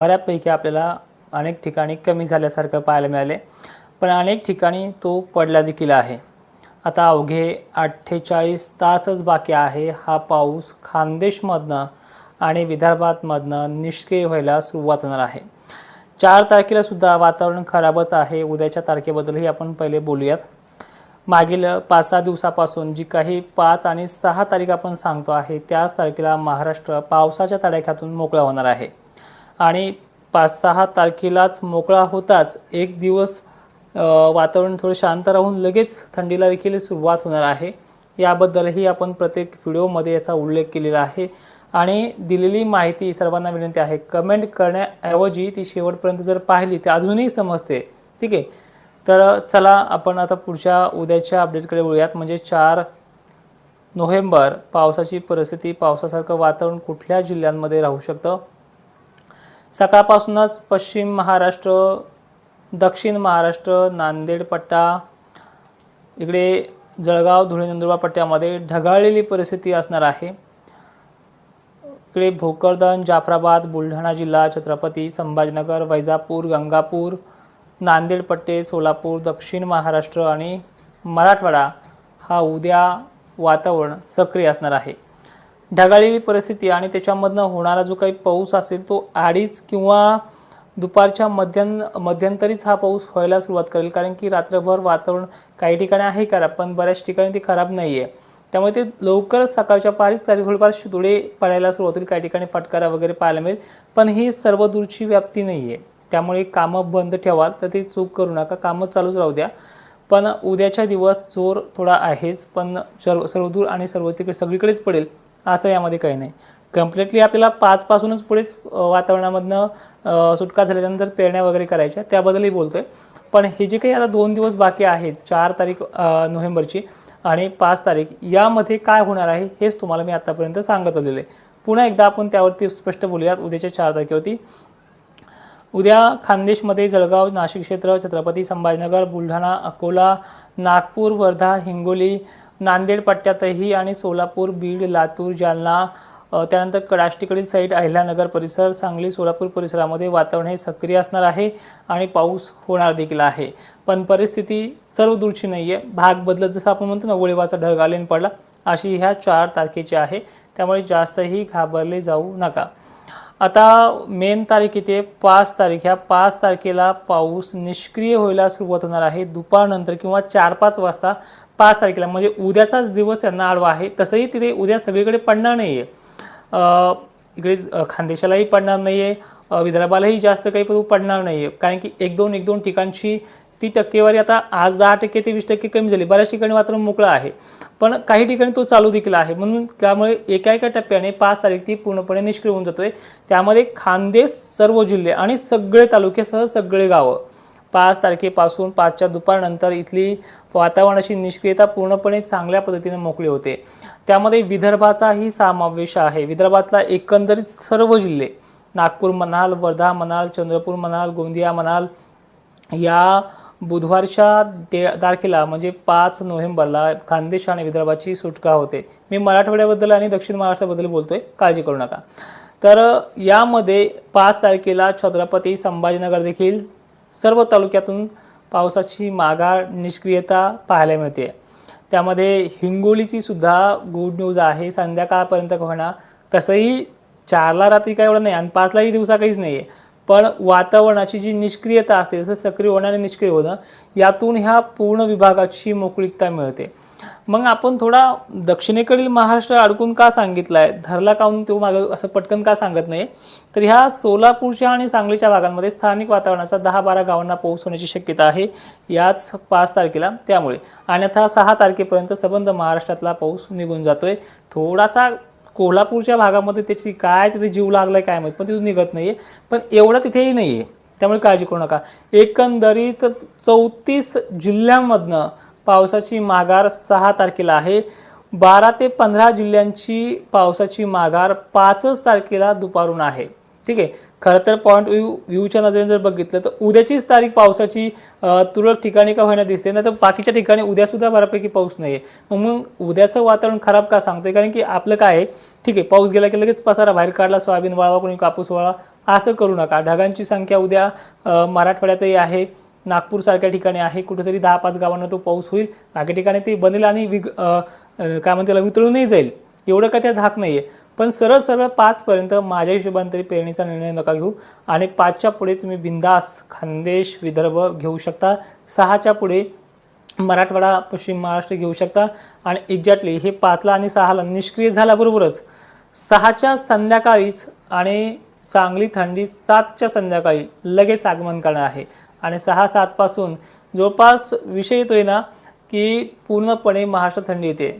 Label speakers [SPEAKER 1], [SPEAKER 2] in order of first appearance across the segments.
[SPEAKER 1] बऱ्यापैकी आपल्याला अनेक ठिकाणी कमी झाल्यासारखं पाहायला मिळाले. पण अनेक ठिकाणी तो पडला देखील आहे. आता अवघे अठ्ठेचाळीस तासच बाकी आहे. हा पाऊस खानदेशमधनं आणि विदर्भातमधनं निष्क्रिय व्हायला सुरुवात होणार आहे. चार तारखेला सुद्धा वातावरण खराबच आहे. उद्याच्या तारखेबद्दलही आपण पहिले बोलूयात. मागील पाच सहा दिवसापासून जी काही पाच आणि सहा तारीख आपण सांगतो आहे त्याच तारखेला महाराष्ट्र पावसाच्या तडाख्यातून मोकळा होणार आहे. आणि पाच सहा तारखेलाच मोकळा होताच. एक दिवस वातावरण थोडं शांत राहून लगेच थंडीला देखील सुरुवात होणार आहे. याबद्दलही आपण प्रत्येक व्हिडिओमध्ये याचा उल्लेख केलेला आहे. आणि दिलेली माहिती सर्वांना विनंती आहे. कमेंट करण्याऐवजी ती शेवटपर्यंत जर पाहिली तर अजूनही समजते. ठीक आहे? तर चला आपण आता पुढच्या उद्याच्या अपडेटकडे वळूयात. म्हणजे चार नोव्हेंबर पावसाची परिस्थिती पावसासारखं वातावरण कुठल्या जिल्ह्यांमध्ये राहू शकतं? सकाळपासूनच पश्चिम महाराष्ट्र दक्षिण महाराष्ट्र नांदेड पट्टा इकडे जळगाव धुळे नंदुरबार पट्ट्यामध्ये ढगाळलेली परिस्थिती असणार आहे. इकडे भोकरदन जाफराबाद बुलढाणा जिल्हा छत्रपती संभाजीनगर वैजापूर गंगापूर नांदेड पट्टे सोलापूर दक्षिण महाराष्ट्र आणि मराठवाडा हा उद्या वातावरण सक्रिय असणार आहे. ढगाळलेली परिस्थिती आणि त्याच्यामधनं होणारा जो काही पाऊस असेल तो अडीच किंवा दुपारच्या मध्यं मध्यंतरीच हा पाऊस व्हायला सुरुवात करेल. कारण की रात्रभर वातावरण काही ठिकाणी आहे खराब पण बऱ्याच ठिकाणी ते खराब नाही आहे त्यामुळे ते लवकरच सकाळच्या पारीच तारीख थोडेफार शितोडे पडायला सुरुवात होईल काही ठिकाणी फटकारा वगैरे पाहायला मिळेल. पण ही सर्व दूरची व्याप्ती नाही आहे त्यामुळे कामं बंद ठेवा तर ते चूक करू नका. कामं चालूच राहू द्या. पण उद्याच्या दिवस जोर थोडा आहेच पण सर्व सर्वदूर आणि सर्व तिकडे सगळीकडेच पडेल असं यामध्ये काही नाही. कम्प्लिटली आपल्याला पाचपासूनच पुढेच वातावरणामधनं सुटका झाल्यानंतर पेरण्या वगैरे करायच्या त्याबद्दलही बोलतोय. पण हे जे काही आता दोन दिवस बाकी आहेत चार तारीख नोव्हेंबरची आणि पाच तारीख यामध्ये काय होणार आहे हेच तुम्हाला मी आतापर्यंत सांगत आलेलं आहे. पुन्हा एकदा आपण त्यावरती स्पष्ट बोलूयात उद्याच्या चार तारखेवरती. उद्या खानदेशमध्ये जळगाव नाशिक क्षेत्र छत्रपती संभाजीनगर बुलढाणा अकोला नागपूर वर्धा हिंगोली नांदेड पट्ट्यातही आणि सोलापूर बीड लातूर जालना त्यानंतर कडाष्टीकडील साईड अहिल्यानगर परिसर सांगली सोलापूर परिसरामध्ये वातावरण हे सक्रिय असणार आहे आणि पाऊस होणार देखील आहे. पण परिस्थिती सर्व दूरची नाही आहे भाग बदलत जसं आपण म्हणतो ना वळीवाचा ढग आलेन पडला अशी ह्या चार तारखेची आहे. त्यामुळे जास्तही घाबरले जाऊ नका. आता मेन तारीख किती आहे पाच तारीख. ह्या पाच तारखेला पाऊस निष्क्रिय व्हायला सुरुवात होणार आहे. दुपारनंतर किंवा चार पाच वाजता पाच तारखेला म्हणजे उद्याचाच दिवस त्यांना आडवा आहे. तसंही तिथे उद्या सगळीकडे पडणार नाही आहे इकडे खानदेशालाही पडणार नाही आहे विदर्भालाही जास्त काही पण पडणार नाही आहे कारण की एक दोन एक दोन ठिकाणची ती टक्केवारी आता आज दहा टक्के ते वीस टक्के कमी झाली. बऱ्याच ठिकाणी वातावरण मोकळं आहे. पण काही ठिकाणी तो चालू देखील आहे. म्हणून त्यामुळे एका एका टप्प्याने पाच तारीख ती पूर्णपणे निष्क्रिय होऊन जातोय. त्यामध्ये खानदेश सर्व जिल्हे आणि सगळे तालुक्यासह सगळे गावं. पाच तारखेपासून पाचच्या दुपारनंतर इथली वातावरणाची निष्क्रियता पूर्णपणे चांगल्या पद्धतीने मोकळी होते. त्यामध्ये विदर्भाचाही समावेश आहे. विदर्भातला एकंदरीत सर्व जिल्हे नागपूर म्हणाल वर्धा म्हणाल चंद्रपूर म्हणाल गोंदिया म्हणाल या बुधवारच्या ते तारखेला म्हणजे पाच नोव्हेंबरला खानदेश आणि विदर्भाची सुटका होते. मी मराठवाड्याबद्दल आणि दक्षिण महाराष्ट्राबद्दल बोलतोय. काळजी करू नका. तर यामध्ये पाच तारखेला छत्रपती संभाजीनगर देखील सर्व तालुक्यातून पावसाची माघार निष्क्रियता पाहायला मिळते. त्यामध्ये हिंगोलीची सुद्धा गुड न्यूज आहे. संध्याकाळपर्यंत होणार तसंही चारला रात्री काय एवढं नाही आणि पाचलाही दिवसा काहीच नाही आहे पण वातावरणाची जी निष्क्रियता असते जसं सक्रिय होणं आणि निष्क्रिय होणं यातून ह्या पूर्ण विभागाची मोकळीकता मिळते. मग आपण थोडा दक्षिणेकडील महाराष्ट्र अडकून का सांगितला आहे धरला काहून तो मागं असं पटकन का सांगत नाही? तर ह्या सोलापूरच्या आणि सांगलीच्या भागांमध्ये स्थानिक वातावरणाचा दहा बारा गावांना पाऊस होण्याची शक्यता आहे. याच पाच तारखेला त्यामुळे. अन्यथा सहा तारखेपर्यंत सबंध महाराष्ट्रातला पाऊस निघून जातोय. थोडासा कोल्हापूरच्या भागामध्ये त्याची काय तिथे जीव लागलाय काय माहीत पण तिथून निघत नाही आहे पण एवढं तिथेही नाही आहे त्यामुळे काळजी करू नका. एकंदरीत चौतीस जिल्ह्यांमधनं पावसाची माघार सहा तारखेला आहे. बारा ते पंधरा जिल्ह्यांची पावसाची माघार पाचच तारखेला दुपारून आहे. ठीक आहे? खरं तर पॉईंट व्ह्यू व्ह्यूच्या नजरेने जर बघितलं तर उद्याचीच तारीख पावसाची तुरळक ठिकाणी का होईना दिसते. नाही तर बाकीच्या ठिकाणी उद्यासुद्धा बऱ्यापैकी पाऊस नाही आहे मग उद्याचं वातावरण खराब का सांगतोय? कारण की आपलं काय आहे? ठीक आहे पाऊस गेला की लगेच पसारा बाहेर काढला सोयाबीन वाळवा कोणी कापूस वाळा असं करू नका. ढगांची संख्या उद्या मराठवाड्यातही आहे. नागपूरसारख्या ठिकाणी आहे. कुठेतरी दहा पाच गावांना तो पाऊस होईल. बाकी ठिकाणी ते बनेल आणि विग काय म्हणते त्याला वितळूनही जाईल. एवढं काय त्या धाक नाही आहे पण सरळ सरळ पाचपर्यंत माझ्या हिशोबाने तरी पेरणीचा निर्णय नका घेऊ. आणि पाचच्या पुढे तुम्ही बिंदास खानदेश विदर्भ घेऊ शकता. सहाच्या पुढे मराठवाडा पश्चिम महाराष्ट्र घेऊ शकता. आणि एक्झॅक्टली हे पाचला आणि सहाला निष्क्रिय झाल्याबरोबरच सहाच्या संध्याकाळीच आणि चांगली थंडी सातच्या संध्याकाळी लगेच आगमन करणार आहे. आणि सहा सातपासून जवळपास विषय येतोय ना की पूर्णपणे महाराष्ट्र थंडी येते.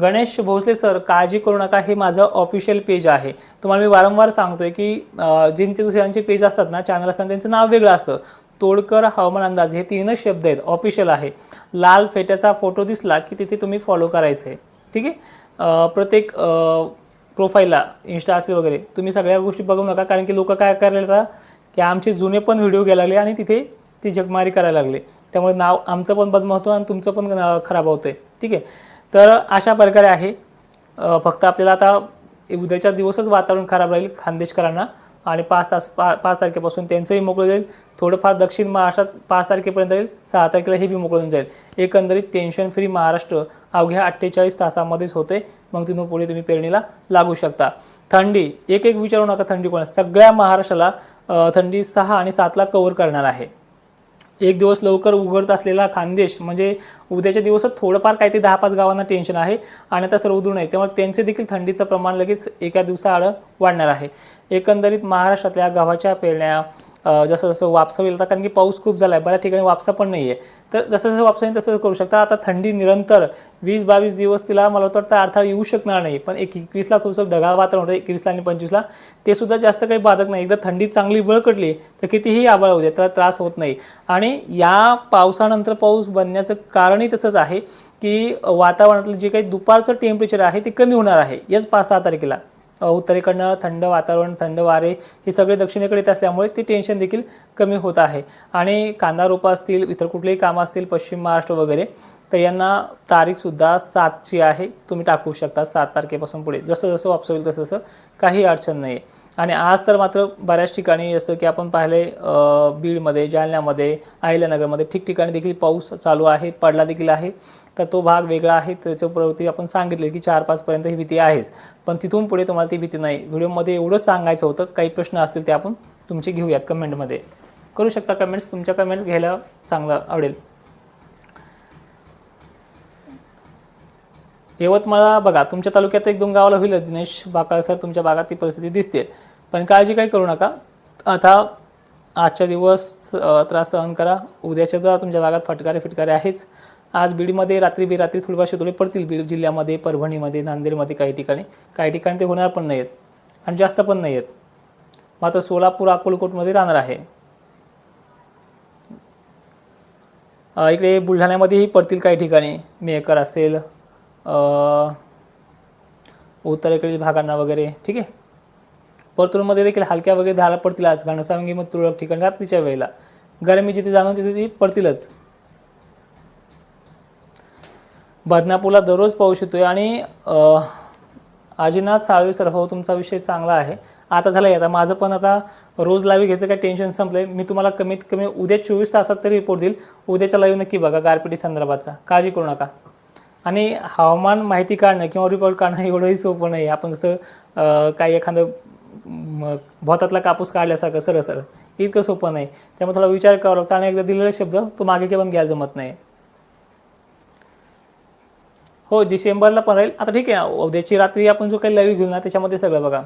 [SPEAKER 1] गणेश भोसले सर काळजी करू नका हे माझं ऑफिशियल पेज आहे. तुम्हाला मी वारंवार सांगतोय की ज्यांचे दुसऱ्यांचे पेज असतात ना चॅनल असतात त्यांचं नाव वेगळं असतं. तोडकर हवामान अंदाज हे तीनच शब्द आहेत ऑफिशियल आहे. लाल फेट्याचा फोटो दिसला की तिथे तुम्ही फॉलो करायचं आहे ठीक आहे? प्रत्येक प्रोफाईलला इन्स्टा असेल वगैरे तुम्ही सगळ्या गोष्टी बघू नका कारण की लोक काय करायला लागतात की आमचे जुने पण व्हिडिओ घ्यायला लागले आणि तिथे ती जगमारी करायला लागले. त्यामुळे नाव आमचं पण बदम होतं आणि तुमचं पण खराब होतं आहे ठीक आहे? तर अशा प्रकारे आहे. फक्त आपल्याला आता उद्याच्या दिवसच वातावरण खराब राहील खानदेशकरांना. आणि पाच तास पा पाच तारखेपासून त्यांचंही मोकळं जाईल. थोडंफार दक्षिण महाराष्ट्रात पाच तारखेपर्यंत जाईल सहा तारखेला हे बी मोकळून जाईल. एकंदरीत टेन्शन फ्री महाराष्ट्र अवघ्या अठ्ठेचाळीस तासामध्येच होते. मग तिथून पुढे तुम्ही पेरणीला लागू शकता. थंडी एक एक विचारू नका थंडी कोणा सगळ्या महाराष्ट्राला थंडी सहा आणि सातला कव्हर करणार आहे. एक दिवस लवकर उघडत असलेला खानदेश म्हणजे उद्याच्या दिवसात थोडंफार काही ते दहा पाच गावांना टेन्शन आहे आणि आता सर्व दूर नाही त्यामुळे त्यांचे देखील थंडीचं प्रमाण लगेच एका दिवसाआड वाढणार आहे. एकंदरीत महाराष्ट्रातल्या गव्हाच्या पेरण्या जसं जसं वापसा होईल आता कारण की पाऊस खूप झाला आहे बऱ्याच ठिकाणी वापसा पण नाही आहे तर जसं जसं वापसा येईल तसं करू शकता. आता थंडी निरंतर वीस बावीस दिवस तिला मला वाटतं अडथळा येऊ शकणार नाही. पण एक एकवीसला थोडंसं ढगाळ वातावरण होतं एकवीसला आणि पंचवीसला ते सुद्धा जास्त काही बाधक नाही. एकदा थंडी चांगली बळकटली तर कितीही आबाळ होते त्याला त्रास होत नाही. आणि या पावसानंतर पाऊस बनण्याचं कारणही तसंच आहे की वातावरणातलं जे काही दुपारचं टेम्परेचर आहे ते कमी होणार आहे. याच पाच सहा तारखेला. उत्तरेकडनं थंड वातावरण थंड वारे हे सगळे दक्षिणेकडे येत असल्यामुळे ते टेन्शन देखील कमी होत आहे. आणि कांदा रोपं असतील इतर कुठलेही कामं असतील पश्चिम महाराष्ट्र वगैरे तर यांना तारीखसुद्धा सातची आहे. तुम्ही टाकू शकता सात तारखेपासून पुढे. जसं जसं वापस होईल तसं तसं काही अडचण नाही आहे आणि आज तर मात्र बऱ्याच ठिकाणी जसं की आपण पाहिले बीडमध्ये जालन्यामध्ये अहिल्यानगरमध्ये ठिकठिकाणी देखील पाऊस चालू आहे पडला देखील आहे. तर तो भाग वेगळा आहे त्याच्यावरती प्रवृत्ती आपण सांगितले की चार पाचपर्यंत ही भीती आहेच. पण तिथून पुढे तुम्हाला ती भीती नाही. व्हिडिओमध्ये एवढंच सांगायचं होतं काही प्रश्न असतील ते आपण तुमचे घेऊयात कमेंटमध्ये करू शकता कमेंट्स तुमच्या कमेंट घ्यायला चांगलं आवडेल. यवतमाळला बघा तुमच्या तालुक्यात एक दोन गावाला होईल दिनेश बाकाळ सर तुमच्या भागात ती परिस्थिती दिसते पण काळजी काही करू नका. आता आजच्या दिवस त्रास सहन करा. उद्याच्या तर तुमच्या भागात फटकारे फिटकारे आहेच. आज बीडमध्ये रात्री बेरात्री थोडे थोडे पडतील बीड जिल्ह्यामध्ये परभणीमध्ये नांदेडमध्ये काही ठिकाणी. काही ठिकाणी ते होणार पण नाही आहेत आणि जास्त पण नाही आहेत मात्र सोलापूर अकोलकोटमध्ये राहणार आहे. इकडे बुलढाण्यामध्येही पडतील काही ठिकाणी. मेकर असेल उत्तरेकडील भागांना वगैरे. ठीक आहे? परतूरमध्ये देखील हलक्या वगैरे धारा पडतील आज. घनसावंगी मग तुरळक ठिकाणी रात्रीच्या वेळेला. गरमी जिथे जाणून तिथे ती पडतीलच. बदनापूरला दररोज पाऊस येतोय आणि अजिनाथ आजीनाथ साळवे सर हो तुमचा विषय चांगला आहे. आता झालं आता. माझं पण आता रोज लाईव्ह घ्यायचं काही टेन्शन संपलंय. मी तुम्हाला कमीत कमी उद्या चोवीस तासात तरी रिपोर्ट देईल. उद्याच्या लाईव्ह नक्की बघा गारपिटी संदर्भाचा. काळजी करू नका. आणि हवामान माहिती काढणं किंवा रिपोर्ट काढणं एवढंही सोपं नाही. आपण जसं काही एखादं मग भोतातला कापूस काढल्यासारखं सरळ सरळ. इतकं सोपं नाही. त्यामुळे थोडा विचार करावा लागतो. आणि एकदा दिलेला शब्द तो मागे पण घ्यायला जमत नाही. हो डिसेंबरला पण राहील. आता ठीक आहे उद्याची रात्री आपण जो काही लवी घेऊ ना त्याच्यामध्ये सगळं बघा.